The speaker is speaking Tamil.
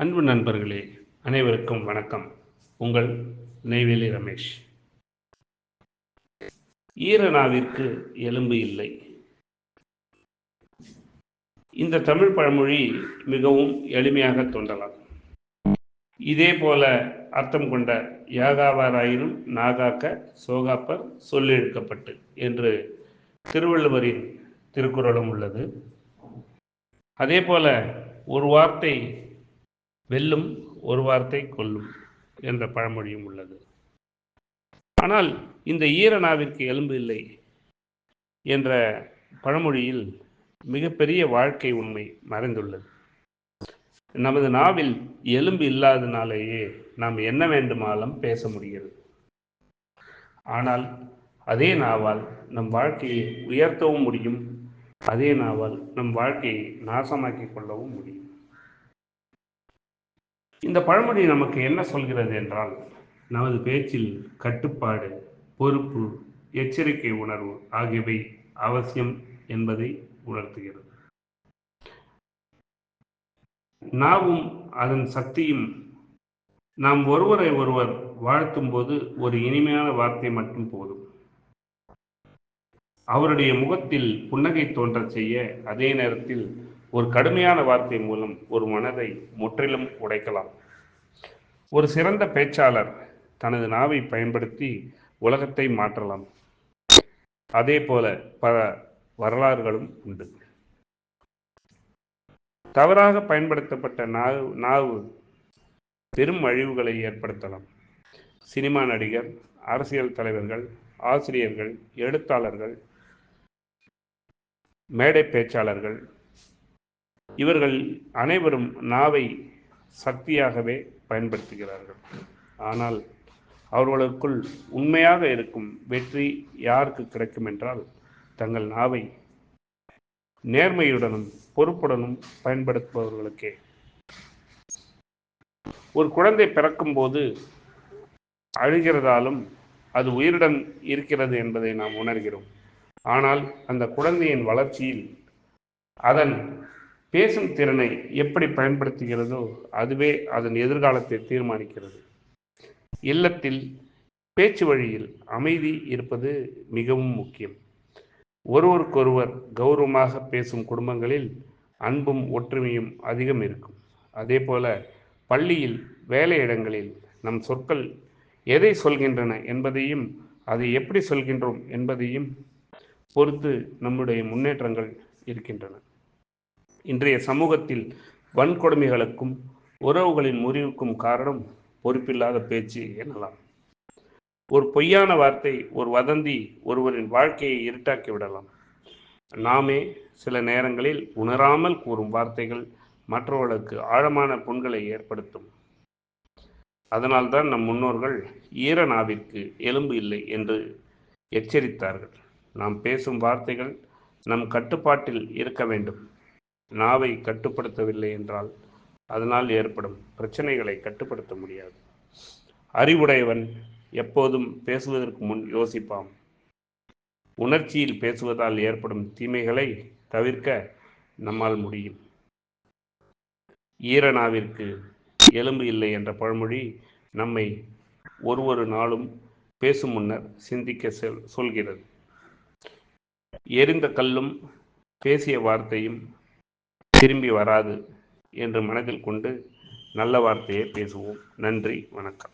அன்பு நண்பர்களே அனைவருக்கும் வணக்கம். உங்கள் நெய்வேலி ரமேஷ். ஈரனாவிற்கு எலும்பு இல்லை. இந்த தமிழ் பழமொழி மிகவும் எளிமையாக தோன்றலாம். இதே போல அர்த்தம் கொண்ட யாகாவாராயினும் நாகாக்க சோகாப்பர் சொல்லெழுக்கப்பட்டு என்று திருவள்ளுவரின் திருக்குறளும் உள்ளது. அதே போல ஒரு வார்த்தை வெல்லும் ஒரு வார்த்தை கொல்லும் என்ற பழமொழியும் உள்ளது. ஆனால் இந்த ஈரனாவிற்கு எலும்பு இல்லை என்ற பழமொழியில் மிகப்பெரிய வாழ்க்கை உண்மை மறைந்துள்ளது. நமது நாவில் எலும்பு இல்லாதனாலேயே நாம் என்ன வேண்டுமானாலும் பேச முடிகிறது. ஆனால் அதே நாவால் நம் வாழ்க்கையை உயர்த்தவும் முடியும். அதே நாவால் நம் வாழ்க்கையை நாசமாக்கிக் கொள்ளவும் முடியும். இந்த பழமொழி நமக்கு என்ன சொல்கிறது என்றால் நமது பேச்சில் கட்டுப்பாடு பொறுப்பு எச்சரிக்கை உணர்வு ஆகியவை அவசியம் என்பதை உணர்த்துகிறது. நாவும் அதன் சக்தியும் நாம் ஒருவரை ஒருவர் வாழ்த்தும் போது ஒரு இனிமையான வார்த்தை மட்டும் போதும். அவருடைய முகத்தில் புன்னகை தோன்றச் செய்ய அதே நேரத்தில் ஒரு கடுமையான வார்த்தை மூலம் ஒரு மனதை முற்றிலும் உடைக்கலாம். ஒரு சிறந்த பேச்சாளர் தனது நாவை பயன்படுத்தி உலகத்தை மாற்றலாம். அதே போல பல வரலாறுகளும் உண்டு. தவறாக பயன்படுத்தப்பட்ட நாவு நாவு பெரும் அழிவுகளை ஏற்படுத்தலாம். சினிமா நடிகர் அரசியல் தலைவர்கள் ஆசிரியர்கள் எழுத்தாளர்கள் மேடை பேச்சாளர்கள் இவர்கள் அனைவரும் நாவை சக்தியாகவே பயன்படுத்துகிறார்கள். ஆனால் அவர்களுக்குள் உண்மையாக இருக்கும் வெற்றி யாருக்கு கிடைக்கும் என்றால் தங்கள் நாவை நேர்மையுடனும் பொறுப்புடனும் பயன்படுத்துபவர்களுக்கே. ஒரு குழந்தை பிறக்கும்போது அழுகிறதாலும் அது உயிருடன் இருக்கிறது என்பதை நாம் உணர்கிறோம். ஆனால் அந்த குழந்தையின் வளர்ச்சியில் அதன் பேசும் திறனை எப்படி பயன்படுத்துகிறதோ அதுவே அதன் எதிர்காலத்தை தீர்மானிக்கிறது. இல்லத்தில் பேச்சு வழியில் அமைதி இருப்பது மிகவும் முக்கியம். ஒருவருக்கொருவர் கௌரவமாக பேசும் குடும்பங்களில் அன்பும் ஒற்றுமையும் அதிகம் இருக்கும். அதே போல பள்ளியில் வேலையிடங்களில் நம் சொற்கள் எதை சொல்கின்றன என்பதையும் அதை எப்படி சொல்கின்றோம் என்பதையும் பொறுத்து நம்முடைய முன்னேற்றங்கள் இருக்கின்றன. இன்றைய சமூகத்தில் வன்கொடுமைகளுக்கும் உறவுகளின் முறிவுக்கும் காரணம் பொறுப்பில்லாத பேச்சு எனலாம். ஒரு பொய்யான வார்த்தை ஒரு வதந்தி ஒருவரின் வாழ்க்கையை இருட்டாக்கி விடலாம். நாமே சில நேரங்களில் உணராமல் கூறும் வார்த்தைகள் மற்றவர்களுக்கு ஆழமான புண்களை ஏற்படுத்தும். அதனால்தான் நம் முன்னோர்கள் ஈரநாவிற்கு எலும்பு இல்லை என்று எச்சரித்தார்கள். நாம் பேசும் வார்த்தைகள் நம் கட்டுப்பாட்டில் இருக்க வேண்டும். நாவை கட்டுப்படுத்தவில்லை என்றால் அதனால் ஏற்படும் பிரச்சனைகளை கட்டுப்படுத்த முடியாது. அறிவுடையவன் எப்போதும் பேசுவதற்கு முன் யோசிப்பான். உணர்ச்சியில் பேசுவதால் ஏற்படும் தீமைகளை தவிர்க்க நம்மால் முடியும். ஈரனாவிற்கு எலும்பு இல்லை என்ற பழமொழி நம்மை ஒரு ஒரு நாளும் பேசும் முன்னர் சிந்திக்க சொல் சொல்கிறது. எரிந்த கல்லும் பேசிய வார்த்தையும் திரும்பி வராது என்று மனதில் கொண்டு நல்ல வார்த்தையை பேசுவோம். நன்றி வணக்கம்.